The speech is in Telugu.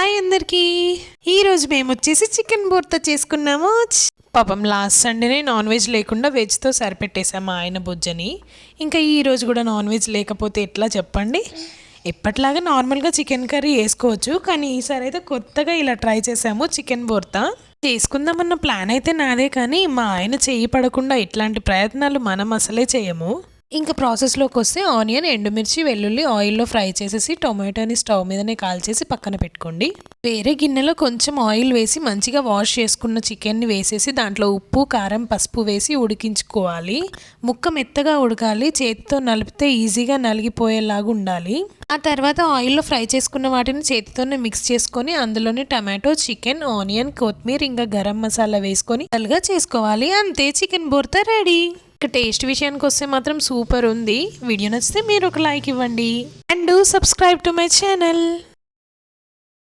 హాయ్ అందరికీ. ఈరోజు మేము వచ్చేసి చికెన్ బూర్త చేసుకున్నాము. పాపం లాస్ట్ సండేనే నాన్ వెజ్ లేకుండా వెజ్తో సరిపెట్టేసాం మా ఆయన బుజ్జని. ఇంకా ఈ రోజు కూడా నాన్ వెజ్ లేకపోతే ఎట్లా చెప్పండి? ఎప్పటిలాగా నార్మల్గా చికెన్ కర్రీ వేసుకోవచ్చు కానీ ఈసారి అయితే కొత్తగా ఇలా ట్రై చేసాము చికెన్ బోర్తా. చేసుకుందామన్న ప్లాన్ అయితే నాదే కానీ మా ఆయన చేయి పడకుండా ఇట్లాంటి ప్రయత్నాలు మనం అసలే చేయము. ఇంకా ప్రాసెస్లోకి వస్తే ఆనియన్ ఎండుమిర్చి వెల్లుల్లి ఆయిల్లో ఫ్రై చేసేసి టొమాటోని స్టవ్ మీదనే కాల్చేసి పక్కన పెట్టుకోండి. వేరే గిన్నెలో కొంచెం ఆయిల్ వేసి మంచిగా వాష్ చేసుకున్న చికెన్ని వేసేసి దాంట్లో ఉప్పు కారం పసుపు వేసి ఉడికించుకోవాలి. ముక్క మెత్తగా ఉడకాలి చేతితో నలిపితే ఈజీగా నలిగిపోయేలాగా ఉండాలి. ఆ తర్వాత ఆయిల్లో ఫ్రై చేసుకున్న వాటిని చేతితోనే మిక్స్ చేసుకొని అందులోనే టమాటో చికెన్ ఆనియన్ కొత్తిమీర ఇంకా గరం మసాలా వేసుకొని గా చేసుకోవాలి. అంతే చికెన్ బుర్త రెడీ. ఇక టేస్ట్ విషయానికి వస్తే మాత్రం సూపర్ ఉంది. వీడియో నచ్చితే మీరు ఒక లైక్ ఇవ్వండి. And subscribe to my channel.